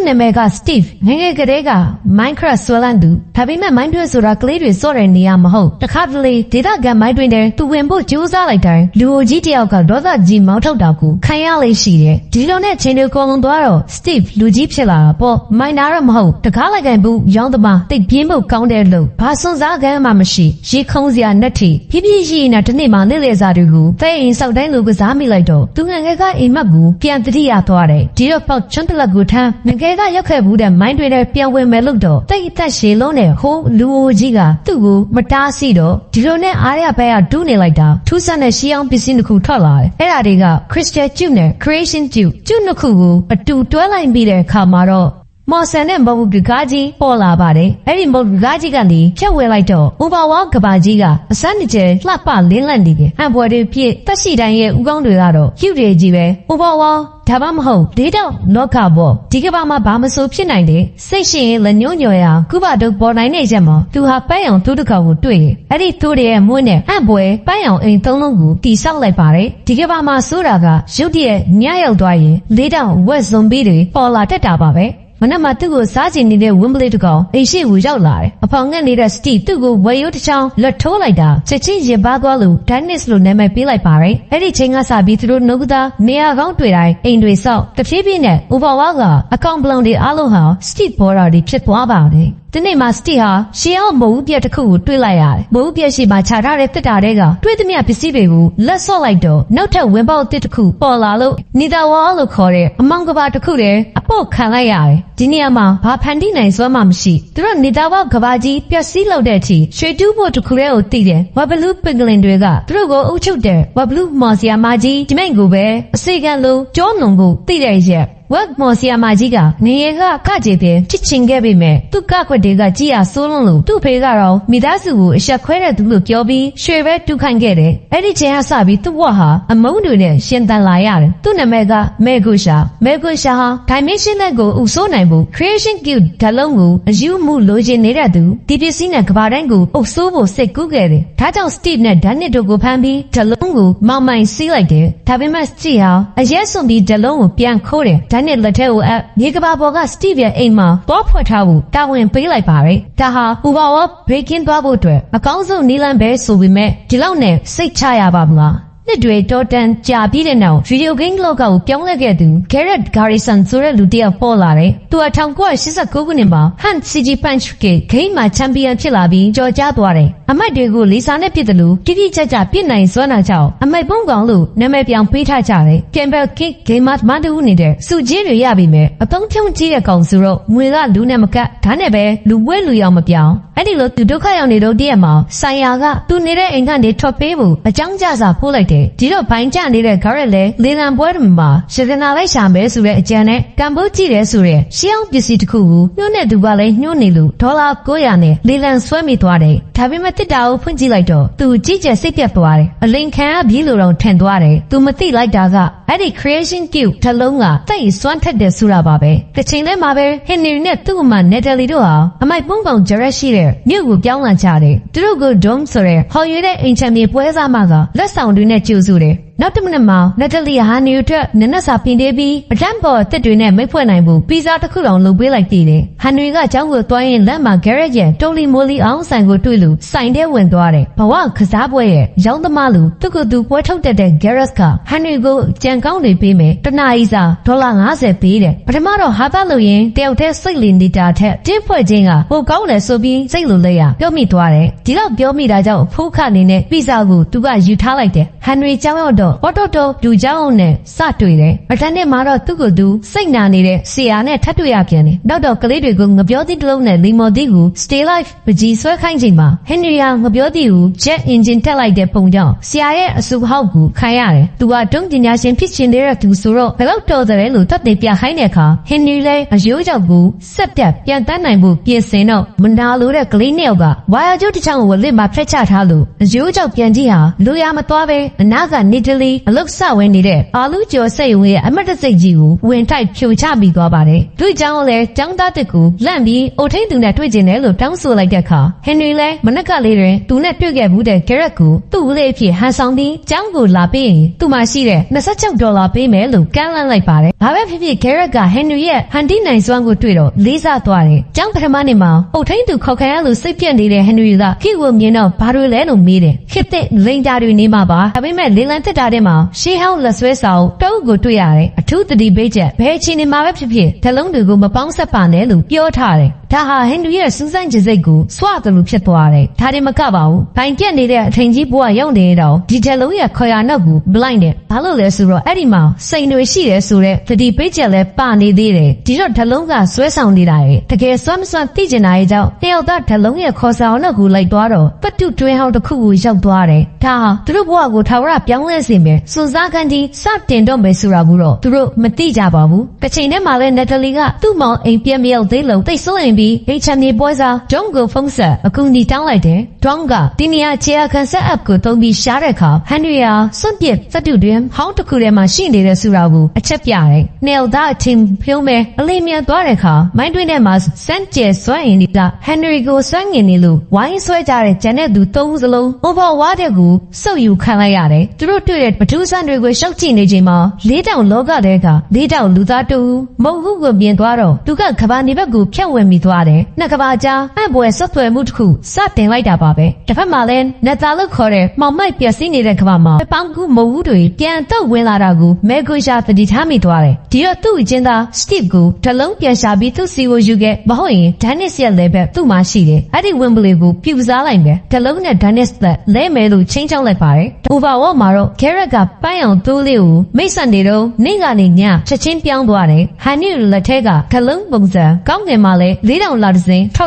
့နာမည်က Steve ငယ်ငယ်ကတည်းက Minecraft ဆွဲလန်းသူဒါပေမဲ့ Mine တွင်ဆိုတာကလေးတွေစော့တဲ့နေရာမဟုတ်တခါတလေဒေတာကန် Mine တွင်တဲ့သူဝင်ဖို့ကြိုးစားလိုက်တိုင်းလူအိုကြီးတယောက်ကဒေါသကြီးမောင်းထုတ်တာကိုခံရလေရှိတယ်ဒီလိုနဲ့ချိန်တွေကုန်လုံးသွားတော့ Steve လူကြီးဖြစ်လာတာပေါ့ Mine နာတော့မဟုတ်တကားလိုက်ကန်ဘူးရောင်းသမားတိတ်ပြင်းဖို့ကောင်းတဲ့လို့ဘာစွန်စားကမ်းမှမရှိရေခုံးစရာနဲ့ထီဖြည်းဖြည်းရှိနေတာတစ်နေ့မှလေလေစားတွေကိုဖဲအိမ်ဆောက်တိုင်းလိုကစားမိလိုက်တော့သူငယ်ငယ်ကအိမ်မက်ကိုပြန်တတိယသွားတယ်ဒီတော့ပေါက်ချွန်းတလက်ကိုထမ်းငယ်ငယ်ကရောက်ခဲ့ဘူးတဲ့ Mine တွေနဲ့ပြန်ဝင်မယ်လို့တော့တိတ်အသက်ရှည်လုံးနဲ့ဟိုးလူအိုကြီးကသူ့ကိုမတားဆီတော့ဒီလိုနဲ့အားရဘက်ကဒူးနေလိုက်တာထူးဆန်းတဲ့ရှီအောင်ပစ္စည်းတစ်ခုထွက်လာတယ်အဲ့ဒါတွေက Crystal Juice နဲ့ Creation Juice ကျုနှစ်ခုကိုအတူတွဲလိုက်ပြီးတဲ့အခါမှာတော့မော်ဆန်နဲ့မုတ်ဘူးကားကြီးပေါ်လာပါတယ်။အဲ့ဒီမုတ်ဘူးကားကြီးကနေဖြတ်ဝဲလိုက်တော့ဥပဝါကဘာကြီးကအစမ်းတကျလှပလင်းလန့်နေတယ်။အံပွဲတွေဖြစ်တက်ရှိတိုင်းရဲ့ဥကောင်းတွေကတော့ကျုတွေကြီးပဲ။ဥပဝါ ဒါမှမဟုတ်ဒေးတော့လောကဘောဒီကဘာမှာဘာမဆိုဖြစ်နိုင်တယ်စိတ်ရှင်ရင်လက်ညှိုးညော်ရကုဘတုတ်ပေါ်နိုင်နေချက်မှာသူဟာပန်းရောင်သူ့တစ်ခေါက်ကိုတွေ့တယ်အဲ့ဒီသူ့ရဲ့မွေးနဲ့အံ့ပွဲပန်းရောင်အိမ်သုံးလုံးကိုတီဆောက်လိုက်ပါတယ်ဒီကဘာမှာဆိုတာကရုတ်တရက်ညရောက်သွားရင်လေးတောင်ဝက်ဇွန်ဘီတွေပေါ်လာတတ်တာပါပဲ မနက်မှသူ့ကိုစားချင်နေတဲ့ဝင်းပလေးတစ်ကောင်အိမ်ရှိကိုရောက်လာတယ်။အဖောင်ငက်နေတဲ့စတီသူ့ကိုဝယ်ရိုးတစ်ချောင်းလက်ထိုးလိုက်တာချက်ချင်းရင်ပါသွားလို့ဒိုင်းနစ်လို့နာမည်ပေးလိုက်ပါတယ်။အဲ့ဒီချိန်ကစပြီးသူတို့နှုတ်ကသားနေရာကောင်းတွေ့တိုင်းအိမ်တွေဆောက်တဖြည်းဖြည်းနဲ့ဥပဝါကအကောင့်ပလုံတွေအားလုံးဟာစတီဘော်ရာတွေဖြစ်သွားပါတယ်။ဒီနေ့မှာစတီဟာရှေးအောင်မုံပြက်တစ်ခုကိုတွေးလိုက်ရတယ်။မုံပြက်ရှိမှခြာထားတဲ့တစ်တာတဲကတွေးသမျှပစ္စည်းတွေကိုလက်ဆော့လိုက်တော့နောက်ထပ်ဝင်ပေါက်တစ်တစ်ခုပေါ်လာလို့နေတာဝါလို့ခေါ်တဲ့အမောင်ကဘာတစ်ခုတည်းအပေါ့ခံလိုက်ရတယ်။ ဒီနေရာမှာဘာဖန်တီးနိုင်စွမ်းမှမရှိ။သူတို့နေတာဝါကဘာကြီးပျက်စီးလောက်တဲ့အထိရွှေတူးဖို့တစ်ခုတည်းကိုတည်တယ်။ဝဘလူးပင်ဂလင်တွေကသူတို့ကိုအုပ်ချုပ်တဲ့ဝဘလူးမော်စီယာမာကြီးဒီမိန်ကိုပဲအစိကံလုံးကြောနုံကိုတည်တဲ့ရက် ဝက်မော်ဆီယာမာကြီးကနေရကခကြည်တဲ့ချစ်ချင်ခဲ့ပေမဲ့သူ့ကခွက်တွေကကြည်ရဆိုးလွန်းလို့သူ့ဖေကတော့မိသားစုကိုအဆက်ခွဲတဲ့သူလို့ပြောပြီးရွှေပဲတူခိုင်းခဲ့တယ်။အဲ့ဒီချိန်ကစပြီးသူ့ဘဝဟာအမုန်းတွေနဲ့ရှင်သန်လာရတယ်။သူ့နာမည်ကမဲဂုရှာမဲဂုရှာဟာ dimension နဲ့ကိုအုပ်စိုးနိုင်ဖို့ creation guild ဓာတ်လုံးကိုအယူမှုလိုချင်နေတဲ့သူဒီပစ္စည်းနဲ့ကဘာတိုင်းကိုအုပ်စိုးဖို့စိတ်ကူးခဲ့တယ်။ဒါကြောင့် Steve နဲ့ Danny တို့ကိုဖမ်းပြီးဓာတ်လုံးကိုမောင်မိုင်စီးလိုက်တယ်။ဒါပေမဲ့ Steve ဟာအရက်စွန်ပြီးဓာတ်လုံးကိုပြန်ခိုးတယ်။ဒါနဲ့လက်ထက်ကိုအပ်မြေကဘာပေါ်က Steve ရဲ့အိမ်မှာတော့ဖွက်ထားဖို့တာဝန်ပေးလိုက်ပါတယ်။ဒါဟာဥပါဝ breaking သွားဖို့အတွက်အကောင်းဆုံးနည်းလမ်းပဲဆိုပေမဲ့ဒီလောက်နဲ့စိတ်ချရပါမလား။ နှစ်တွေတော်တန်ကြာပြီးတဲ့နောက်ဗီဒီယိုဂိမ်းလောကကိုပြောင်းလဲခဲ့သူ Garrett Garrison ဆိုတဲ့လူတစ်ယောက်ပေါ်လာတယ်။သူအ1989ခုနှစ်မှာ Hunt CG Punch ကဂိမ်းမှာချန်ပီယံဖြစ်လာပြီးကြော်ကြားသွားတယ်။အမိုက်တွေကိုလေးစားနဲ့ပြစ်တယ်လို့တိတိကျကျပြစ်နိုင်စွမ်းတာကြောင့်အမိုက်ပုံးကောင်လို့နာမည်ပြောင်ပေးထားကြတယ်။ Campbell King Gamer မတူနေတဲ့စုကြီးတွေရပြီမဲ့အသုံးဖြုံကြီးတဲ့ကောင်ဆိုတော့ငွေကလူနဲ့မကတ်ဒါနဲ့ပဲလူဝဲလူရောင်မပြောင်းအဲ့ဒီလိုသူဒုက္ခရောက်နေတော့တည့်ရမှာဆိုင်ယာကသူနေတဲ့အိမ်ကနေထွက်ပေးဖို့အကြောင်းကြစာဖိုးလိုက်တယ်ဒီတော့ဘိုင်းကျနေတဲ့ Garrett လည်းလေလံပွဲတွေမှာရှဒနာလိုက်ရှာမယ်ဆိုတဲ့အကြံနဲ့ကံပိုးကြည့်တယ်ဆိုတဲ့ရှေးအောင်ပစ္စည်းတစ်ခုကိုညှို့တဲ့သူကလည်းညှို့နေလို့ဒေါ်လာ900နဲ့လေလံဆွဲမိသွားတယ်ဒါပေမဲ့တစ်တာကိုဖွင့်ကြည့်လိုက်တော့သူကြည့်ကျစိတ်ပြတ်သွားတယ်အလိန်ခံရပြီလို့တော့ထင်သွားတယ်သူမသိလိုက်တာကအဲ့ဒီ creation cube တစ်လုံးကတိတ်စွမ်းထက်တယ်ဆိုတာပါပဲတစ်ချိန်တည်းမှာပဲ Henry နဲ့သူ့အမ Natalie တို့ဟာအမိုက်ပုံးကောင် Jared ရှိတဲ့မြို့ကိုပြောင်းလာကြတယ်သူတို့ကို Dome ဆိုတဲ့ဟော်ရွေတဲ့အိမ်ချမ်းမြေပွဲစားမကလက်ဆောင်တွေနဲ့ကြိုစုတယ် နောက်တစ်မိနစ်မှာနက်တလီဟာနေအတွက်နနက်စာပြင်ပေးပြီးအတန်းပေါ်တက်တွေနဲ့မိတ်ဖွဲ့နိုင်ဖို့ပီဇာတစ်ခုတောင်လုပ်ပေးလိုက်သေးတယ်။ဟန်နရီကကျောင်းကိုသွားရင်လက်မှာဂရက်ရဲ့တိုလီမိုလီအောင်ဆိုင်ကိုတွေ့လို့ဆိုင်ထဲဝင်သွားတယ်။ဘဝကစားပွဲရဲ့ရောင်းသမားလူသူ့ကိုယ်သူပွဲထုတ်တက်တဲ့ဂရက်ကဟန်နရီကိုကြံကောင်းတွေပေးမယ်။တနားဤစာဒေါ်လာ90ပေးတယ်။ပထမတော့ဟာသားလို့ရင်တယောက်တည်းစိတ်လင်နေတာထက်တင်းဖွဲ့ခြင်းကပိုကောင်းတယ်ဆိုပြီးစိတ်လိုလဲရပြောမိသွားတယ်။ဒီတော့ပြောမိတာကြောင့်ဖိုးခအနေနဲ့ပီဇာကိုသူကယူထားလိုက်တယ်။ဟန်နရီကျောင်းရောက်တေအော်တိုတိုလူเจ้าအောင်နဲ့စတွေ့တယ်။အတန်းနဲ့မှာတော့သူ့ကိုယ်သူစိတ်နာနေတဲ့ဆရာနဲ့ထပ်တွေ့ရပြန်တယ်။နောက်တော့ကလေးတွေကိုငပြောသည့်တစ်လုံးနဲ့လီမော်သီကို Stay Life ပကြီးဆွဲခိုင်းချိန်မှာ Henry ဟာငပြောသည့်ကို Jet Engine တက်လိုက်တဲ့ပုံကြောင့်ဆရာရဲ့အဆူဟောက်ကိုခံရတယ်။သူကတုံးပညာရှင်ဖြစ်ချင်တဲ့သူဆိုတော့ဘယ်တော့တော်တယ်လို့သက်သေပြခိုင်းတဲ့အခါ Henry လည်းအယိုးကြောက်ကိုဆက်ပြတ်ပြန်တန်းနိုင်ဖို့ပြင်ဆင်တော့မနာလိုတဲ့ကလေးနှစ်ယောက်ကဝါယာကျိုးတစ်ချောင်းကိုလစ်မှာဖက်ချထားလို့အယိုးကြောက်ပြန်ကြည့်ဟာလူရမသွားပဲအနာကနေတ Italy အလုတ်စဝင်နေတဲ့အာလူကျော်စိတ်ဝင်ရဲ့အမတ်တစိတ်ကြီးကိုဝင်ထိုက်ဖြိုချပြီးသွားပါတယ်။သူ့ကြောင့်လည်းចောင်းသားတစ်ကူလန့်ပြီးအိုထိန်သူနဲ့တွေ့ကျင်တယ်လို့တောင်းဆိုလိုက်တဲ့အခါဟန်နရီလည်းမနက်ကလေးတွင်သူနဲ့တွေ့ခဲ့မှုတဲ့ Garrett ကိုသူ့ဦးလေးအဖြစ်ဟန်ဆောင်ပြီးចောင်းကိုလာပေးရင်သူ့မှာရှိတဲ့26ဒေါ်လာပေးမယ်လို့ကမ်းလှမ်းလိုက်ပါတယ်။ဘာပဲဖြစ်ဖြစ် Garrett ကဟန်နရီရဲ့ဟန်တီနိုင်စွမ်းကိုတွေ့တော့လေးစားသွားတယ်။ចောင်းပထမနေ့မှာအိုထိန်သူခေါက်ခံရလို့စိတ်ပြက်နေတဲ့ဟန်နရီကခိကိုမြင်တော့ဘာတွေလဲလို့မေးတယ်။ခစ်တဲ့လိန်တာတွေနေမှာပါ။ဒါပေမဲ့လေလံတက်တာ တဲ့မှာရှေးဟောင်းလက်ဆွဲဆောင်တအုပ်ကိုတွေ့ရတယ်။အထူးသတိပေးချက်ဘယ်အချိန်နေမှာပဲဖြစ်ဖြစ်ဓလုံးတွေကိုမပေါင်းဆက်ပါနဲ့လို့ပြောထားတယ်။ ဒါဟာဟန်နရီရဲ့စူးစမ်းကြစိတ်ကိုစွတယ်လို့ဖြစ်သွားတယ်။ဒါတွေမကပါဘူး။ဘိုင်ပြက်နေတဲ့အထင်ကြီးဘွားရောက်နေတော့ဒီဓလုံးရဲ့ခေါ်ရနောက်ကို blind တယ်။ဘာလို့လဲဆိုတော့အဲ့ဒီမှာစိန်တွေရှိတယ်ဆိုတော့သတိပေးချက်လဲပါနေသေးတယ်။ဒီတော့ဓလုံးကဆွဲဆောင်နေတာရဲ့တကယ်စွမ်းမစွမ်းသိကျင်တာရဲ့ကြောင့်တယောက်သားဓလုံးရဲ့ခေါ်ဆောင်နောက်ကိုလိုက်သွားတော့ပတ်တုတွင်းဟောင်းတစ်ခုကိုရောက်သွားတယ်။ဒါဟာသူတို့ဘဝကိုထာဝရပြောင်းလဲစေမယ်။စွန်စားခန်းကြီးစတင်တော့မယ်ဆိုတာဘူးတော့သူတို့မသိကြပါဘူး။တစ်ချိန်တည်းမှာလဲနက်တလီကသူ့မောင်အိမ်ပြက်မရောက်သေးလို့တိတ်ဆိုးရင်ပြီး HM ပွဲစားဒုံကိုဖုန်းဆက်အကူအညီတောင်းလိုက်တယ်။ဒုံကဒီနေရာချေအခန်းဆက်အပ်ကိုတုံးပြီးရှားတဲ့အခါ ဟန်နရီယာစွန့်ပစ်သတ္တုတွင်ဟောင်းတစ်ခုထဲမှာရှိနေတဲ့ဆူရာကိုအချက်ပြတယ်။နယ်သားအထင်ဖြုံးမဲ့အလေးမြန်သွားတဲ့အခါမိုင်းတွင်းထဲမှာစမ်းကျဲစွမ်းရင်ဒီကဟန်နရီကိုစွမ်းငင်နေလို့ဝိုင်းဆွဲကြတဲ့ဂျန်တဲ့သူသုံးဦးစလုံး over ဝါတဲ့ကိုစုပ်ယူခံလိုက်ရတယ်။သူတို့တွေ့တဲ့ပထူးဆန်းတွေကိုရှောက်ကြည့်နေချိန်မှာလေးတောင်လောကတဲ့ကလေးတောင်လူသားတူမုံဟုကိုပြင်သွားတော့သူကကဘာနေဘက်ကိုဖြတ်ဝင်မိသွားတယ်။နှစ်ကဘာကြားအံ့ဘွယ်ဆက်သွယ်မှုတစ်ခုစတင်လိုက်တာပါပဲ။တစ်ဖက်မှာလည်းနက်သားလို့ခေါ်တဲ့မှောင်မိုက်ပျက်စီးနေတဲ့ကဘာမှာပေပောင်းကူမုံဟုတွေပြန်တော့ဝင်လာတာကိုမဲကိုရှာသတိထားမိသွားတယ်။ဒီတော့သူ့အချင်းသား Steve ကိုတလုံးပြန်ရှာပြီးသူ့စီကိုယူခဲ့မဟုတ်ရင် Dennis ရဲ့လဲဘက်သူ့မှာရှိတယ်။အဲ့ဒီဝင်ပလီကိုပြူစားလိုက်မယ်။တလုံးနဲ့ Dennis သက်လဲမယ်လို့ချင်းချောက်လိုက်ပါတယ်။ Overall မှာတော့ Garrett ကပန်းအောင်သူ့လေးကိုမိတ်ဆက်နေတော့နေကနေညချက်ချင်းပြောင်းသွားတယ်။ဟန်နီလက်ထက်ကကလုံးပုံစံကောင်းကင်မှာလဲလေးတောင်လာတစ်စင်းထွ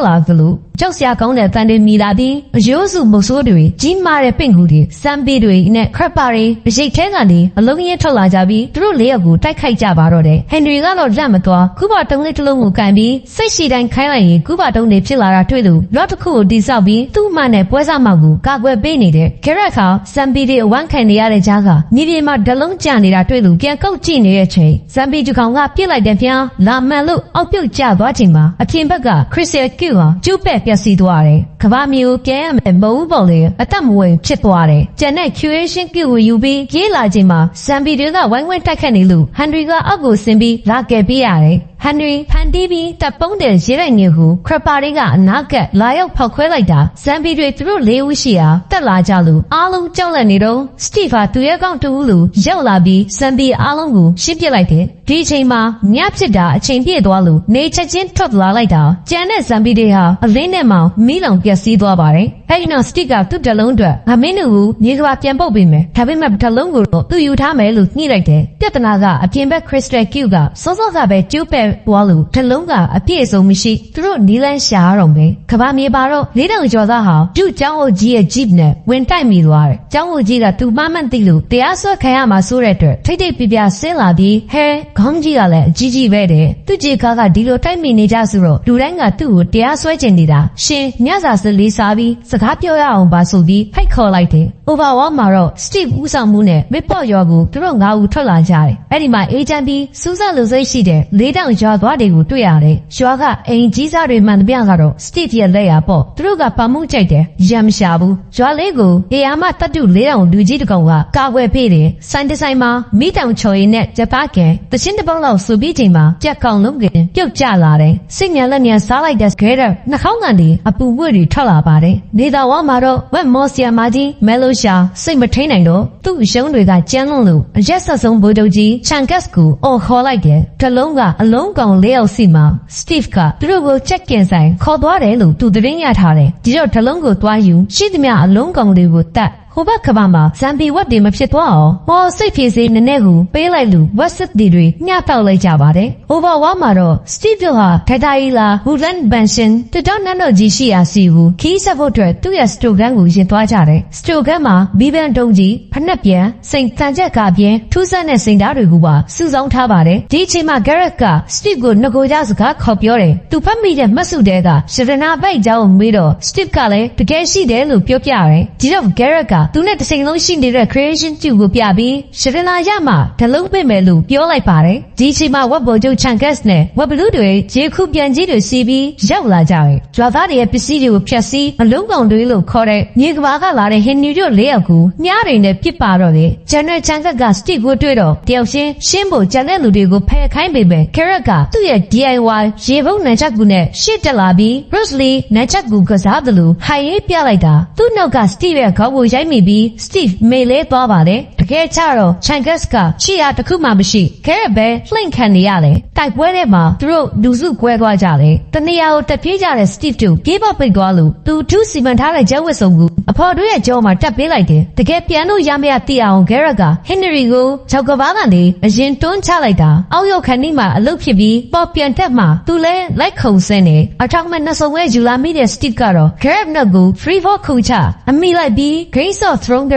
က်လာသလိုကြောက်စရာကောင်းတဲ့တန်တွေမိလာပြီးအယိုးစုမုတ်ဆိုးတွေကြီးမားတဲ့ပင့်ကူတွေစမ်းပေးတွေနဲ့ခရက်ပါတွေရိတ်ထဲကနေအလုံးကြီးထွက်လာကြပြီးသူတို့လေးယောက်ကိုတိုက်ခိုက်ကြပါတော့တယ်ဟန်နရီကတော့လက်မသွားကူပါတုံးလေးတစ်လုံးကိုကန်ပြီးစိတ်ရှိတိုင်းခိုင်းလိုက်ရင်ကူပါတုံးတွေဖြစ်လာတာတွေ့လို့လော့တစ်ခုကိုတိဆောက်ပြီးသူ့မှနဲ့ပွဲစားမောက်ကိုကာကွယ်ပေးနေတဲ့ဂရက်ခါစမ်းပေးတွေအဝမ်းခံနေရတဲ့ကြားကမြေပြင်မှာဒလုံးကျနေတာတွေ့လို့ပြန်ကောက်ကြည့်နေတဲ့ချိန်စမ်းပေးဂျူကောင်ကပြစ်လိုက်တဲ့ဖျားလာမှန်လို့အောက်ပြုတ်ကျသွားချိန်မှာအပြင်ဘက်ကခရစ်စတယ်ကျူဟာကျူးပဲ့ပျက်စီးသွားတယ်။ကဘာမျိုး ပြန်ရမယ်မဟုတ်ပေါ့လေအသက်မဝင်ဖြစ်သွားတယ်။ကျန်တဲ့ curation ကိကိုယူပြီးရေးလာချိန်မှာဇမ်ဘီတွေကဝိုင်းဝန်းတိုက်ခတ်နေလို့ဟန်ဒရီကအောက်ကိုဆင်းပြီးလာကယ်ပေးရတယ်။ ဟန်နရီဖန်တီးပြီးတပ်ပုံးတဲ့ရေးရိုက်နေကိုခရပါတွေက အနာကက်လာရောက်ဖောက်ခွဲလိုက်တာဇမ်ဘီတွေသူတို့လေးဦးရှိရာတက်လာကြလို့အားလုံးကြောက်လန့်နေတော့စတီဖာသူရဲ့ကောင်တူဦးလူရောက်လာပြီးဇမ်ဘီအားလုံးကိုရှင်းပစ်လိုက်တယ်ဒီအချိန်မှာညဖြစ်တာအချိန်ပြည့်သွားလို့နေချက်ချင်းထွက်လာလိုက်တာကြံတဲ့ဇမ်ဘီတွေဟာအလင်းနဲ့မှမီးလောင်ပျက်စီးသွားပါတယ်အဲ့ဒီနောက်စတီကသူ့တလုံးအတွက်ငမင်းတို့ကိုမြေကဘာပြန်ပုတ်ပေးမယ်ဒါပေမဲ့တလုံးကိုတော့သူယူထားမယ်လို့ညှိလိုက်တယ်ပြဿနာကအပြင်ဘက်ခရစ်စတယ်ကျူကစောစောကပဲကျိုးပဲ့သွားလို့တလုံးကအပြည့်အစုံမရှိသူတို့နီလန်းရှာရတော့မယ်ကဘာမြေပါတော့လေးတောင်ကျော်သားဟာကျုကျောင်းအုပ်ကြီးရဲ့ဂျီပနဲ့ဝင်တိုက်မိသွားတယ်ကျောင်းအုပ်ကြီးကသူမှမှန်သိလို့တရားစွဲခံရမှာဆိုတဲ့အတွက်ထိတ်ထိတ်ပြပြဆင်းလာပြီးဟဲခေါင်းကြီးကလည်းအကြီးကြီးပဲတဲ့သူကြီးကားကဒီလိုတိုက်မိနေကြဆိုတော့လူတိုင်းကသူ့ကိုတရားစွဲကျင်နေတာရှင်ညစာစလေးစားပြီးစကားပြောရအောင်ပါဆိုပြီးဖိတ်ခေါ်လိုက်တယ် overall မှာတော့ Steve ဦးဆောင်မှုနဲ့ Midport ရွာကိုသူတို့ငါးဦးထွက်လာကြတယ်အဲ့ဒီမှာ agent ပြီးစူးစမ်းလူစိတ်ရှိတဲ့လေးတောင်ရွာသွားတွေကိုတွေ့ရတယ်။ရွာကအိမ်ကြီးစားတွေမှန်သမျှကတော့ Steve ရဲ့လက်ရပေါ့။သူတို့ကပမှုကြိုက်တယ်။ရမ်းမရှာဘူး။ရွာလေးကိုအေယာမတတ်တုလေးတောင်လူကြီးတကောင်ကကာကွယ်ပေးတယ်။ဆိုင်တဆိုင်မှာမိတောင်ချော်ရည်နဲ့ဂျပကန်တချင်းတစ်ပေါက်လောက်စူပြီးချိန်မှာကြက်ကောင်လုံးက ပြုတ်ကျလာတယ်။စိတ်ညာလက်ညာစားလိုက်တဲ့ဂဲတဲ့နှာခေါင်းကန်တွေအပူပွေတွေထွက်လာပါတယ်။နေတော်ဝါမှာတော့ဝက်မော်ဆီယာမာကြီးမဲလိုရှာစိတ်မထိန်နိုင်တော့သူ့ရုံးတွေကကြမ်းလွန်းလို့အရက်ဆက်ဆုံးဘိုးတုကြီးချန်ကတ်ကိုအော်ခေါ်လိုက်တယ်။တလုံးကအလုံးကောင်လေးယောက်စီမှာ Steve ကသူတို့ကိုချက်ကင်ဆိုင်ခေါ်သွားတယ်လို့သူသတင်းရထားတယ်။ဒီတော့တလုံးကိုသွားယူရှိသမျှအလုံးကောင်တွေကိုတတ် ဟိုဘက်ကဘာမှာဇမ်ဘီဝက်တွေမဖြစ်သွားအောင်မော်စိတ်ဖြေစေနည်းနည်းကိုပေးလိုက်လို့ဝက်စစ်တီတွေညှတောက်လိုက်ကြပါတယ်။ over ဝါမှာတော့ Steve ဟာထိုင်တိုင်လာ Woodland Mansion တတော်နန်းတော်ကြီးရှိရာစီကိုခီးဆက်ဖို့အတွက်သူ့ရဲ့ store ကန်ကိုရင်သွားကြတယ်။ store ကန်မှာဘီဘန်တုံးကြီးဖက်နှက်ပြန်စိန်တန်ချက်ကပြင်းထူးဆန်းတဲ့စိန်ဓာတ်တွေကိုပါစုဆောင်းထားပါတယ်။ဒီအချိန်မှာ Garrett က Steve ကိုငကိုကြစကားခေါ်ပြောတယ်။သူဖတ်မိတဲ့မှတ်စုတဲကရှရနာပိုက်ကြောင်းမေးတော့ Steve ကလည်းတကယ်ရှိတယ်လို့ပြောပြတယ်။ဒီတော့ Garrett ကသူနဲ့တစ်ချိန်လုံးရှိနေတဲ့ creation ကျူကိုပြပြီးရှရနာရမှဒလုံးပိတ်မယ်လို့ပြောလိုက်ပါတယ်ဒီအချိန်မှာဝက်ဘော်ကျုပ်ချန်ကတ်နဲ့ဝက်ဘလူးတွေရေခုပြန်ကြီးတွေစီးပြီးရောက်လာကြတယ်ကြွာသားတွေရဲ့ပစ္စည်းတွေကိုဖျက်ဆီးအလုံးကောင်တွေလို့ခေါ်တဲ့မြေကဘာကလာတဲ့ဟင်နီတို့လေးယောက်ကိုမြားတွေနဲ့ပြစ်ပါတော့တယ်ဂျန်နယ်ချန်ကတ်ကစတစ်ကိုတွေ့တော့တယောက်ချင်းရှင်းဖို့ကြံတဲ့လူတွေကိုဖယ်ခိုင်းပေမဲ့ကရက်ကသူ့ရဲ့ DIY ရေဘုံနန်ချက်ကူနဲ့ရှေ့တက်လာပြီး Bruce Lee နန်ချက်ကူကစားတယ်လို့ဟိုင်ရေးပြလိုက်တာသူ့နောက်က Steve ရဲ့ခေါင်းကိုရိုက်မိပြီး Steve မေလဲသွားပါတယ်တကယ်ချတော့ Changas ကရှေ့ရတစ်ခုမှမရှိခဲရပဲလှိမ့်ခံနေရတယ်တိုက်ပွဲထဲမှာသူတို့လူစုကွဲသွားကြတယ်တနေရာကိုတက်ပြေးကြတဲ့ Steve တို့ပြေးပေါက်ပိတ်သွားလို့သူထူးစီမံထားတဲ့ကျဲဝတ်စုံကိုအဖော်တို့ရဲ့ကြောမှာတက်ပေးလိုက်တယ်တကယ်ပြန်လို့ရမရသိအောင် Garrett က Henry ကိုချောက်ကဘာကနေအရင်တွန်းချလိုက်တာအောက်ရောက်ခဏီမှာအလုတ်ဖြစ်ပြီးပေါ်ပြန်တက်မှသူလဲလိုက်ခုံစင်းနေအထောက်မဲ့နှစုံဝဲယူလာမိတဲ့ Steve ကတော့ Garrett နဲ့ကို free fall ခုချအမိလိုက်ပြီး Grace of Throne က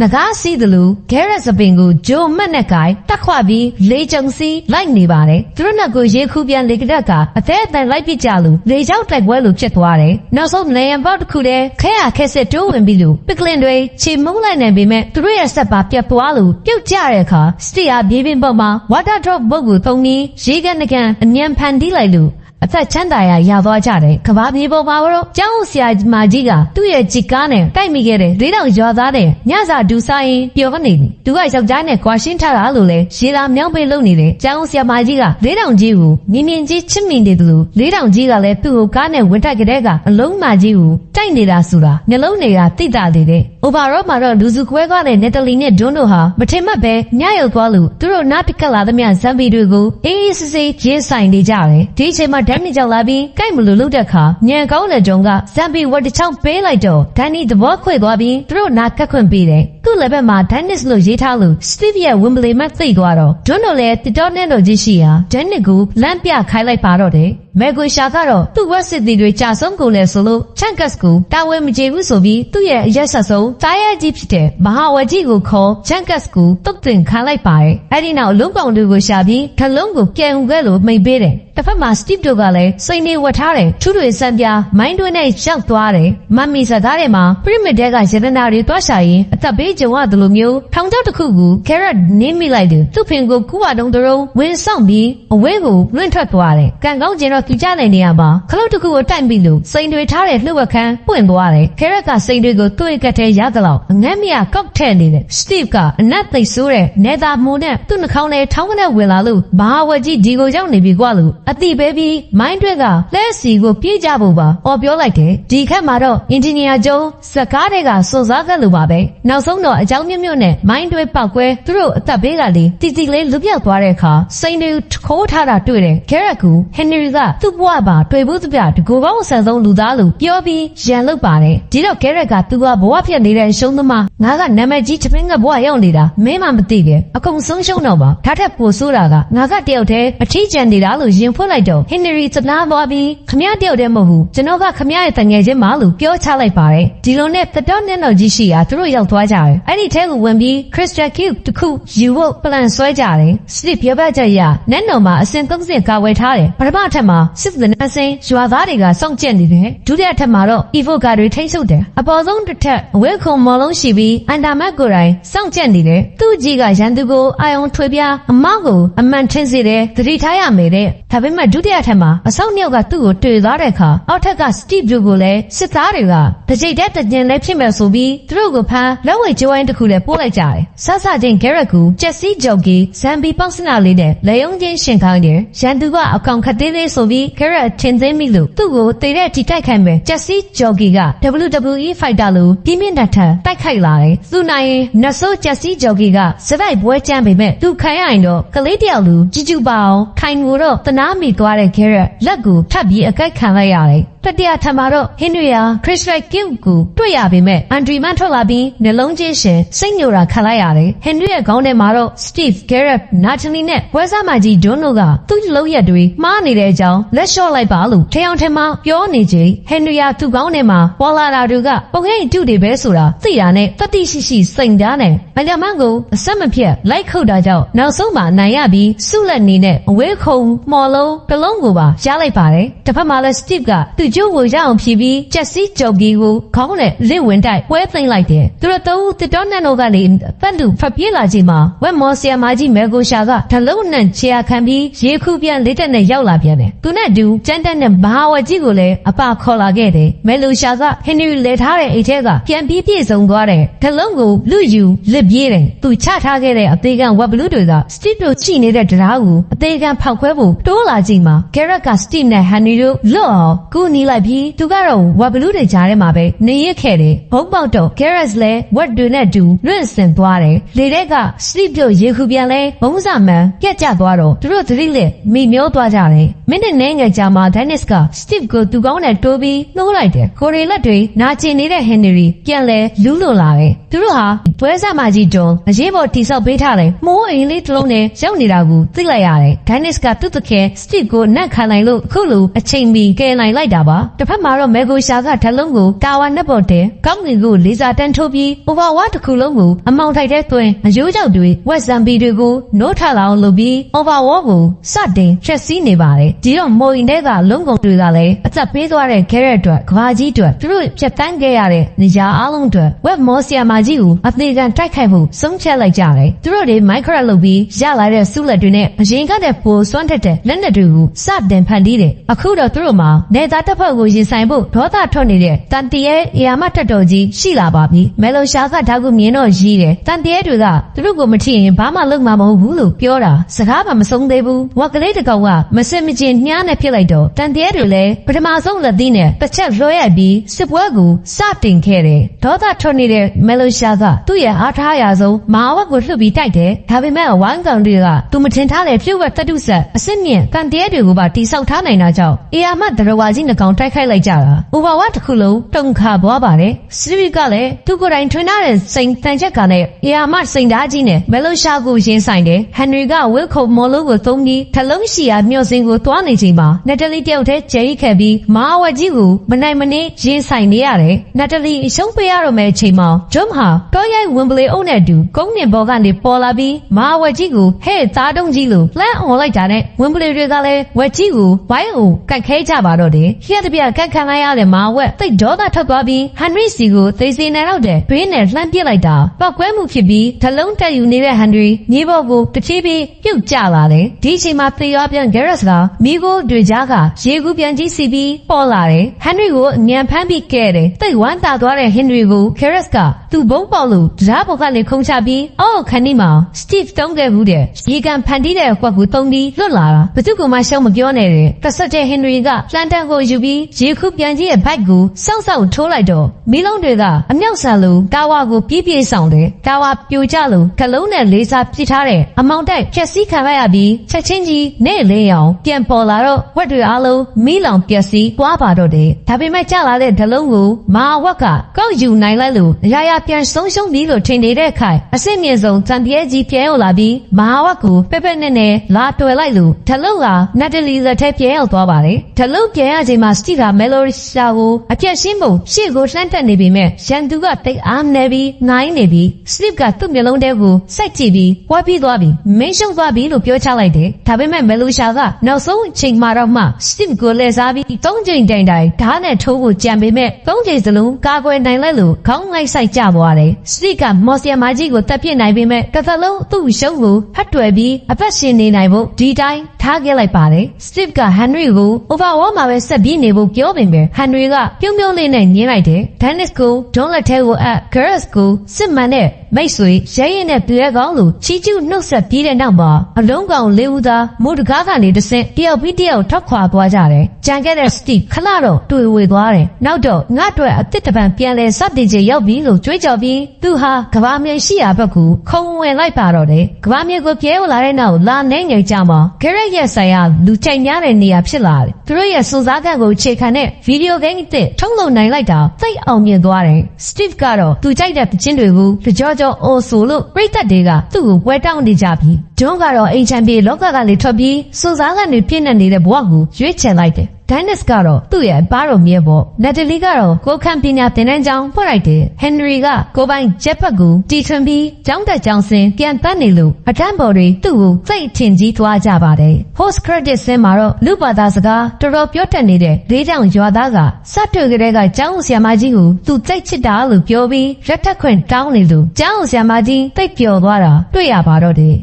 ငကားစီးတယ်လို့ Garrett စပင်ကိုဂျိုမတ်နဲ့ကိုင်တက်ခွပြီးလေကြုံစီလိုက်နေပါတယ်သူတို့နှစ်ကိုရေခူးပြန်လေကရက်ကအသေးအတန်လိုက်ပစ်ကြလို့လေကြောက်တိုက်ပွဲလို့ဖြစ်သွားတယ်နောက်ဆုံးနေရန်ပေါက်တစ်ခုတည်းခဲရခဲစစ်တိုးဝင်ပြီးလို့ပစ်ကလင်တွေခြေမုံလိုက်နိုင်ပေမဲ့သူတို့ရဲ့ဆက်ပါပြတ်သွားလို့ပြုတ်ကျတဲ့အခါစတီယာပြေးပင်ပေါ်မှာ water drop ဘုတ်ကိုသုံးပြီးရေကန်တကန်အမြန်ဖန်တီးလိုက်လို့ အသက်ချမ်းသာရရသွားကြတယ်ကဘာမြေပေါ်မှာတော့ကျောင်းဆရာမကြီးကသူ့ရဲ့ကြစ်ကားနဲ့တိုက်မိခဲ့တဲ့လေးတောင်ရွာသားတဲ့ညစာဒူဆိုင်ပျော်နေပြီသူကယောက်ျားနဲ့ကွာရှင်းထားတာလို့လဲရေလာမြောင်းပေးလုပ်နေတဲ့ကျောင်းဆရာမကြီးကလေးတောင်ကြီးကိုမြင်မြင်ကြီးချစ်မိနေတယ်လို့လေးတောင်ကြီးကလည်းသူ့ကိုကားနဲ့ဝင်တိုက်ကတဲ့ကအလုံးမကြီးကိုတိုက်နေတာဆိုတာနှလုံးတွေကတိတာလေတဲ့။ overall မှာတော့လူစုခွဲသွားတဲ့ Natalie နဲ့ Don တို့ဟာမထင်မှတ်ပဲညရုပ်သွားလို့သူတို့နားပစ်ကလာသမျှဇမ်ဘီတွေကိုအေးအေးဆေးဆေးရင်းဆိုင်နေကြတယ်။ဒီအချိန်မှာဒန်နီကြောက်လာပြီးကြိုက်မလို့လုတ်တဲ့အခါညံကောင်းတဲ့ဂျုံကဇမ်ဘီဝတ်တစ်ချောင်းပေးလိုက်တော့ဒန်နီသဘောခွေသွားပြီးသူတို့နားကတ်ခွင့်ပေးတယ်။သူ့လက်ဘက်မှာ Dennis လို့ရေးထားလို့ Steve ရဲ့ Wembley မှာသိသွားတော့ Don တို့လည်းတစ်တော်နဲ့တော့ကြီးရှိရာ Dennis ကိုလမ်းပြခိုင်းလိုက်ပါတော့တယ်။ မဲကွေရှာကတော့သူ့ဝက်စစ်တီတွေကြာဆုံးကိုလဲဆိုလို့ချန်ကတ်ကိုတာဝန်မကျေဘူးဆိုပြီးသူ့ရဲ့အရက်ဆက်ဆုံးတားရဲကြီးဖြစ်တဲ့မဟာဝကြီးကိုခေါ်ချန်ကတ်ကိုတုတ်တင်ခံလိုက်ပါတယ်။အဲ့ဒီနောက်လုံးကောင်တွေကိုရှာပြီးခလုံးကိုပြန်ဦးခဲ့လို့မိန်ပေးတယ်။တစ်ဖက်မှာ Steve တို့ကလည်းစိန်နေဝတ်ထားတယ်ထူးတွေစံပြမိုင်းတွင်းနဲ့ရောက်သွားတယ်။မမီစကားထဲမှာ pyramid တဲကရတနာတွေတွားရှာရင်အသက်ပေးကြုံရတယ်လို့မျိုးထောင်ချောက်တစ်ခုကို carrot နင်းမိလိုက်တယ်။သူ့ဖင်ကိုကူဝတုံးတုံးဝင်ဆောင်ပြီးအဝဲကိုလွင့်ထွက်သွားတယ်။ကံကောင်းကျင်တော့သူကြတဲ့နေရာမှာခလုတ်တစ်ခုကိုတိုက်ပြီးလို့စိန်တွေထားတဲ့လှုပ်ဝက်ခန်းပွင့်သွားတယ်။ carrot ကစိန်တွေကိုသူ့ရဲ့ကတ်ထဲရသလောက်အငမ်းမရကောက်ထည့်နေတယ်။ Steve ကအနက်သိပ်ဆိုးတဲ့နေသားမုံနဲ့သူ့နှာခေါင်းထဲထောင်းကနေဝင်လာလို့ဘာဝကြီးဒီကိုရောက်နေပြီကွာလို့အတိပဲပြီးမိုင်းတွက်ကလဲစီကိုပြေးကြဖို့ပါ။အော်ပြောလိုက်တယ်။ဒီခက်မှာတော့အင်ဂျင်နီယာကျုံစကားတွေကစွန်စားကလို့ပါပဲ။နောက်ဆုံးတော့အကြောင်းမျိုးမျိုးနဲ့မိုင်းတွဲပောက်ကွဲသူတို့အသက်ဘေးကလေးတီတီလေးလွတ်ပြောက်သွားတဲ့အခါစိန်တွေခိုးထားတာတွေ့တယ်။ကရက်ကူဟန်နရီကသူ့ဘဝမှာတွေ့ဘူးသမျှတကူကောင်းအဆန်ဆုံးလူသားလို့ပြောပြီးရန်လုတ်ပါတယ်။ဒီတော့ကရက်ကသူကဘဝဖြစ်နေတဲ့အရှုံးသမားငါကနာမည်ကြီးချပင်းကဘဝရောက်နေတာမင်းမှမသိတယ်။အကုန်ဆုံးရှုံးတော့ပါ။ဒါထက်ပိုဆိုးတာကငါကတယောက်တည်းအထီးကျန်နေတာလို့ရင်ဖွင့်လိုက်တော့ဟန်နရီသနာသွားပြီးခမရတယောက်တည်းမဟုတ်ဘူးကျွန်တော်ကခမရရဲ့တငယ်ချင်းမလို့ပြောချလိုက်ပါတယ်။ဒီလိုနဲ့တတော်နဲ့တော့ကြီးရှိရာသူတို့ရောက်သွားကြတယ်။အဲ့ဒီထဲကိုဝင်ပြီး Crystal Cube တစ်ခုယူဖို့ plan ဆွဲကြတယ်။ Sleep ပြောပြချက်ရနန်းတော်မှာအစင်30ကာဝယ်ထားတယ်။ပထမအထက်မှာစစ်သည်နဲ့အစင်ရွာသားတွေကစောင့်ကြည့်နေတယ်။ဒုတိယအထက်မှာတော့ Evo ကာတွေထိတ်ဆုပ်တယ်။အပေါ်ဆုံးတစ်ထက်အဝဲခုံမော်လုံးရှိပြီးအန်တာမတ်ကိုယ်တိုင်စောင့်ကြည့်နေတယ်။သူ့ကြီးကရန်သူကိုအာယုံထွေပြအမောက်ကိုအမှန်ထင်းစေတယ်။သတိထားရမယ်တဲ့။ဒါပေမဲ့ဒုတိယအထက်မှာအဆောက်မြောက်ကသူ့ကိုတွေ့သွားတဲ့အခါအောက်ထက်က Steve တို့ကိုလည်းစစ်သားတွေကတကြိတ်တဲ့တကြင်လည်းဖြစ်မဲ့ဆိုပြီးသူတို့ကိုဖမ်းလက်ဝဲကျိုးဝိုင်းတစ်ခုလည်းပို့လိုက်ကြတယ်။ဆဆချင်း Garrett ကိုကြက်စီဂျော်ကီဇမ်ဘီပေါက်စနာလေးနဲ့လေယုံချင်းရှင်ခိုင်းတယ်။ရန်သူကအကောင်ခတ်သေးသေးဆိုပြီး Garrett ထင်သိမ်းမိလို့သူ့ကိုတေတဲ့တီတိုက်ခိုက်မယ်။ကြက်စီဂျော်ကီက WWE Fighter လို့ပြင်းပြင်းထန်ထန်တိုက်ခိုက်လာတယ်။သူနိုင်ရင်နဆိုးကြက်စီဂျော်ကီကစပိုက်ပွဲကြမ်းပေမဲ့သူခိုင်းရရင်တော့ကလေးတယောက်လူကြီးကျူပါအောင်ခိုင်ကိုတော့တနာမိသွားတဲ့ Garrett လက်ကိုထပ်ပြီးအကိုက်ခံလိုက်ရတယ်။ တတိယထပ်မှာတော့ဟင်နရီယာခရစ်စလိုက်ကင်းကိုတွေ့ရပေမဲ့အန်ဒရီမန်ထွက်လာပြီးနှလုံးချင်းရှင်စိတ်ညိုတာခံလိုက်ရတယ်ဟင်နရီရဲ့ခေါင်းထဲမှာတော့စတီဗ်ဂဲရက်နာချီလီနဲ့ဝဲစားမကြီးဒွန်းတို့ကသူ့လုံးရက်တွေမှားနေတဲ့အကြောင်းလက်လျှော့လိုက်ပါလို့ထယောင်ထမပြောနေချိန်ဟင်နရီယာသူ့ခေါင်းထဲမှာပေါ်လာတာတွေကပုံရိပ်တုတွေပဲဆိုတာသိတာနဲ့တတိရှိရှိစိန်သားနဲ့မလျမန်းကိုအဆက်မပြတ်လိုက်ခုတ်တာကြောင့်နောက်ဆုံးမှာနိုင်ရပြီးစုလက်နေနဲ့အဝဲခုံမော်လုံးတစ်လုံးကိုပါရလိုက်ပါတယ်တစ်ဖက်မှာလဲစတီဗ်ကသူ့ကျိုးကိုရအောင်ဖြီးပြီးချက်စီကြော်ကြီးကိုခေါင်းနဲ့လစ်ဝင်တိုက်ပွဲသိမ့်လိုက်တယ်သူတို့သုံးဦးတစ်တော်နဲ့တော့ကလေပတ်လူဖပြေးလာချိန်မှာဝက်မော်ဆီယာမာကြီးမဲကိုရှာကဓလုံးနဲ့ချေရခံပြီးရေခုပြန်လေးတက်နဲ့ရောက်လာပြန်တယ်သူနဲ့အတူကျန်းတက်နဲ့မဟာဝကြီးကိုလည်းအပခေါ်လာခဲ့တယ်မဲလိုရှာကဟင်နရီလဲထားတဲ့အိတ်ထဲကပြန်ပြီးပြည့်စုံသွားတယ်ဓလုံးကိုလူယူလစ်ပြေးတယ်သူချထားခဲ့တဲ့အသေးခံဝက်ဘလူးတွေကစတီတို့ချိနေတဲ့တရားကိုအသေးခံဖောက်ခွဲဖို့တိုးလာချိန်မှာဂရက်ကစတီနဲ့ဟန်နီတို့လွတ်အောင်ကူနီးလိုက်ပြီးသူကတော့ဝက်ဘလူးတွေကြားထဲမှာပဲနေရခဲ့တယ်ဘုံပေါက်တော့ဂရက်လည်းဝက်တွေနဲ့တူလွင့်စင်သွားတယ်လေတဲ့ကစတီတို့ရေခုပြန်လဲဘုံစမှန်ပြက်ကျသွားတော့သူတို့သတိလက်မိမျောသွားကြတယ်မိနစ်နဲ့ငယ်ကြာမှာဒိုင်နစ်ကစတီကိုသူကောင်းနဲ့တိုးပြီးနှိုးလိုက်တယ်ကိုရီလက်တွေနာကျင်နေတဲ့ဟန်နရီပြန်လဲလူးလွန်လာတယ်သူတို့ဟာပွဲစားမကြီးတွန်အရေးပေါ်တိဆောက်ပေးထားတယ်မိုးအိမ်လေးတစ်လုံးနဲ့ရောက်နေတာကိုသိလိုက်ရတယ်ဒိုင်နစ်ကသူ့တခဲစတီကိုနတ်ခံနိုင်လို့အခုလိုအချိန်မီကယ်နိုင်လိုက်တာပါတစ်ဖက်မှာတော့မေဂိုရှာကဓလုံးကိုတာဝါနဲ့ပေါ်တဲ့ကောင်းကင်ကိုလေးစားတန်းထိုးပြီးအိုဘာဝါတစ်ခုလုံးကိုအမောင်ထိုက်တဲ့သွင်းအယိုးကြောက်တွေဝက်ဇမ်ဘီတွေကိုနိုးထလာအောင်လုပ်ပြီးအိုဘာဝါကိုစတင်ဖြက်စီးနေပါတယ်ဒီတော့မိုရင်တဲ့ကလုံကုန်တွေကလည်းအသက်ပေးသွားတဲ့ခဲရက်အတွက်ကဘာကြီးအတွက်သူတို့ဖြတ်တန်းခဲ့ရတဲ့နေရာအလုံးအတွက်ဝက်မော်ဆီယာမာကြီးကိုအသေးခံတိုက်ခိုက်မှုဆုံးဖြတ်လိုက်ကြတယ်သူတို့တွေမိုက်ခရက်လုပ်ပြီးရလာတဲ့ဆုလက်တွေနဲ့အရင်ကတည်းကပိုစွန့်တက်တဲ့လက်နက်တွေကိုစတင်ဖန်တီးတယ်အခုတော့သူတို့မှာနေသားတစ်ဖက်ကိုရင်ဆိုင်ဖို့ဒေါသထွက်နေတဲ့တန်တရဲအရာမတက်တော်ကြီးရှိလာပါပြီမဲလိုရှာကဒါကိုမြင်တော့ရီးတယ်တန်တရဲတွေကသူတို့ကိုမထီရင်ဘာမှလုပ်မှာမဟုတ်ဘူးလို့ပြောတာစကားမှမဆုံးသေးဘူးဝက်ကလေးတစ်ကောင်ကမစင်မကျင်ညှားနဲ့ဖြစ်လိုက်တော့တန်တရဲတွေလည်းပထမဆုံးလက်သီးနဲ့တစ်ချက်လွှဲရိုက်ပြီးစစ်ပွဲကိုစတင်ခဲ့တယ်ဒေါသထွက်နေတဲ့မဲလိုရှာကသူ့ရဲ့အားထားအရာဆုံးမဟာဝက်ကိုလှုပ်ပြီးတိုက်တယ်ဒါပေမဲ့ဝိုင်းကောင်တွေကသူမထင်ထားတဲ့ပြုတ်ဝက်တတုဆက်အစစ်မြင့်တန်တရဲတွေကိုပါတိဆောက်ထားနိုင်တာကြောင့်အေယာမဒရဝါကြီးနှကောင်တိုက်ခိုက်လိုက်ကြတာဥပဝါတစ်ခုလုံးတုံခါပွားပါတယ်စရီကလည်းသူကိုယ်တိုင်ထွင်ထားတဲ့စိန်တန်ချက်ကနဲ့အေယာမစိန်ဓာကြီးနဲ့မဲလိုရှာကိုရင်းဆိုင်တယ်ဟန်နရီကဝစ်ခုံမော်လိုကိုသုံးပြီးထလုံးရှိရာမျော့စင်ကိုတွားနေချိန်မှာနက်တလီတယောက်တည်းဂျယ်ရီခဲ့ပြီးမဟာဝက်ကြီးကိုမနိုင်မနှင်းရင်းဆိုင်နေရတယ်နက်တလီအရှုံးပေးရတော့မယ့်အချိန်မှာဂျွမ်ဟာတော့ရိုက်ဝင်ပလေအုပ်နဲ့အတူကုန်းနေဘော်ကနေပေါ်လာပြီးမဟာဝက်ကြီးကိုဟဲ့သားတုံးကြီးလို့လှမ်းអော်လိုက်တာနဲ့ဝင်ပလေတွေကလည်းဝက်ကြီးကိုဝိုင်းကိုကတ်ခဲကြပါတော့တယ်ခရက်တပြကတ်ခံလိုက်ရတဲ့မဟာဝက်သိတ်ဒေါသထွက်သွားပြီးဟန်နရီစီကိုသိစေနိုင်တော့တဲ့ဘေးနဲ့လှမ်းပစ်လိုက်တာပောက်ကွဲမှုဖြစ်ပြီးဓလုံးတက်ယူနေတဲ့ဟန်နရီမြေပေါ်ကိုတဖြည်းဖြည်းပြုတ်ကျလာတယ်ဒီအချိန်မှာသေရောပြန်ဂရက်စ်ကမိကိုတွေကြားကရေကူးပြန်ကြီးစီပြီးပေါ်လာတယ်ဟန်နရီကိုအမြန်ဖမ်းပြီးကဲတယ်သိတ်ဝမ်းသာသွားတဲ့ဟင်နရီကိုဂရက်စ်ကသူ့ဘုံပေါက်လို့ဓာတ်ပေါ်ကနေခုံချပြီးအော်ခန်းဒီမှာစတီဖ်တုံးခဲ့ဘူးတဲ့ရေကန်ဖန်တီးတဲ့ကွက်ကိုတုံးပြီးလွတ်လာတာဘသူကမှရှောင်းမပြောနဲ့တဲ့တစ်ဆက်တဲ့ဟင်နရီကလန်တန်ကိုယူပြီးရေခုပြန်ကြီးရဲ့ဘိုက်ကိုစောက်စောက်ထိုးလိုက်တော့မီးလုံးတွေကအမြောက်ဆန်လို့တာဝါကိုပြေးပြေးဆောင်တယ်တာဝါပြိုကျလို့ကလုံးနဲ့လေးစားပစ်ထားတဲ့အမောင်တိုက်ဖြက်စီးခံလိုက်ရပြီးချက်ချင်းကြီးနဲ့လေးအောင်ပြန်ပေါ်လာတော့ဝက်တွေအားလုံးမီးလောင်ပျက်စီးသွားပါတော့တယ်ဒါပေမဲ့ကျလာတဲ့ဒလုံးကိုမာဝက်ကကောက်ယူနိုင်လိုက်လို့အရာရာပြန်ဆုံးရှုံးပြီလို့ထင်နေတဲ့ခိုင်အစ်စ်မြင့်ဆုံးတန်တရဲကြီးပြန်ရောက်လာပြီးမဟာဝက်ကိုပက်ပက်နဲ့နဲ့လာတွယ်လိုက်လို့ဒလုံးကနတ်တလီလက်ထဲပြန်ရောက်သွားပါတယ်ဒလုံးပြန်ရချိန်မှာစတီကမဲလိုရီရှာကိုအပြက်ရှင်းပုံရှေ့ကိုလှမ်းတက်နေပေမဲ့ရန်သူကတိတ်အားနေပြီးနိုင်နေပြီးစလစ်ကသူ့မျက်လုံးထဲကိုစိုက်ကြည့်ပြီးဝါပြီးသွားပြီးမင်းရှုံသွားပြီလို့ပြောချလိုက်တယ်ဒါပေမဲ့မဲလိုရှာကနောက်ဆုံးအချိန်မှတော့မှစတစ်ကိုလဲစားပြီးသုံးချိန်တိုင်တိုင်ဓာတ်နဲ့ထိုးကိုကြံပေမဲ့သုံးချိန်စလုံးကာကွယ်နိုင်လိုက်လို့ခေါင်းလိုက်ဆိုင်ကျသွားတယ်စတစ်ကမော်ဆီယာမာကြီးကိုတပ်ပစ်နိုင်ပေမဲ့တစ်သက်လုံးသူ့ရှုံးကိုဟတ်တွယ်ပြီးအသက်ရှင်နေနိုင်ဖို့ဒီတိုင်းထားခဲ့လိုက်ပါတယ်စတစ်ကဟန်နရီကို overall မှာပဲဆက်ပြီးနေဖို့ပြောပင်ပဲဟန်နရီကပြုံးပြုံးလေးနဲ့ညင်းလိုက်တယ်ဒန်နစ်ကိုဒွန်လက်ထဲကိုအပ်ဂရက်စ်ကိုစစ်မှန်တဲ့မိတ်ဆွေရဲရင်နဲ့ပြဲကောင်းလို့ချီကျူးနှုတ်ဆက်ပြီးတဲ့နောက်မှာအလုံးကောင်လေးဦးသားမိုးတကားကနေတဆင့်တယောက်ပြီးတယောက်ထွက်ခွာသွားကြတယ်ကြံခဲ့တဲ့စတီခလာတော့တွေ့ဝေသွားတယ်နောက်တော့ငါ့အတွက်အစ်စ်တပံပြန်လဲစတင်ချေရောက်ပြီလို့ကြွေးကြော်ပြီးသူဟာကဘာမြေရှိရာဘက်ကိုခုံဝင်လိုက်ပါတော့တယ်ကဘာမြေကိုပြဲဝလာတဲ့နောက်လာနေငယ်ကြမှာဂရက်ရဲ့ဆိုင်ရာလူချိုင်များတဲ့နေရာဖြစ်လာတယ်သူတို့ရဲ့စွန်စားကန့်ကိုခြေခံတဲ့ဗီဒီယိုဂိမ်းအစ်ထုံးလုံနိုင်လိုက်တာသိအောင်မြင်သွားတယ်စတီဗ်ကတော့သူကြိုက်တဲ့ပချင်းတွေကိုတကြောကြောအိုဆိုလို့ပြိတ္တတွေကသူ့ကိုပွဲတောင်းနေကြပြီဂျွန်ကတော့အိမ်ချန်ပြေလောကကလေးထွက်ပြီးစွန်စားကန်တွေပြည့်နေနေတဲ့ဘဝကိုရွေးချယ်လိုက်တယ် ဒိုင်းနက်စ်ကတော့သူ့ရဲ့အပါတော်မြဲပေါ့နက်တလီကတော့ကိုခန့်ပညာသင်တန်းကျောင်းဖွင့်လိုက်တယ်ဟန်နရီကကိုပိုင်ဂျက်ဖက်ကိုတီထွင်ပြီးကျောင်းတက်ကျောင်းဆင်းပြန်ပတ်နေလို့အတန်းပေါ်တွေသူ့ကိုစိတ်ထင်ကြီးသွားကြပါတယ် post credit ဆင်းမှာတော့လူပါသားစကားတော်တော်ပြောတတ်နေတဲ့လေးချောင်ရွာသားကစတွေ့ကလေးကကျောင်းဦးဆရာမကြီးကိုသူစိတ်ချစ်တာလို့ပြောပြီးရက်ထက်ခွင့်တောင်းနေလို့ကျောင်းဦးဆရာမကြီးတိတ်ပျော်သွားတာတွေ့ရပါတော့တယ်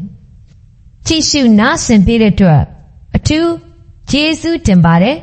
ကြည့်ရှုနားဆင်ပေးတဲ့အတွက်အထူးကျေးဇူးတင်ပါတယ်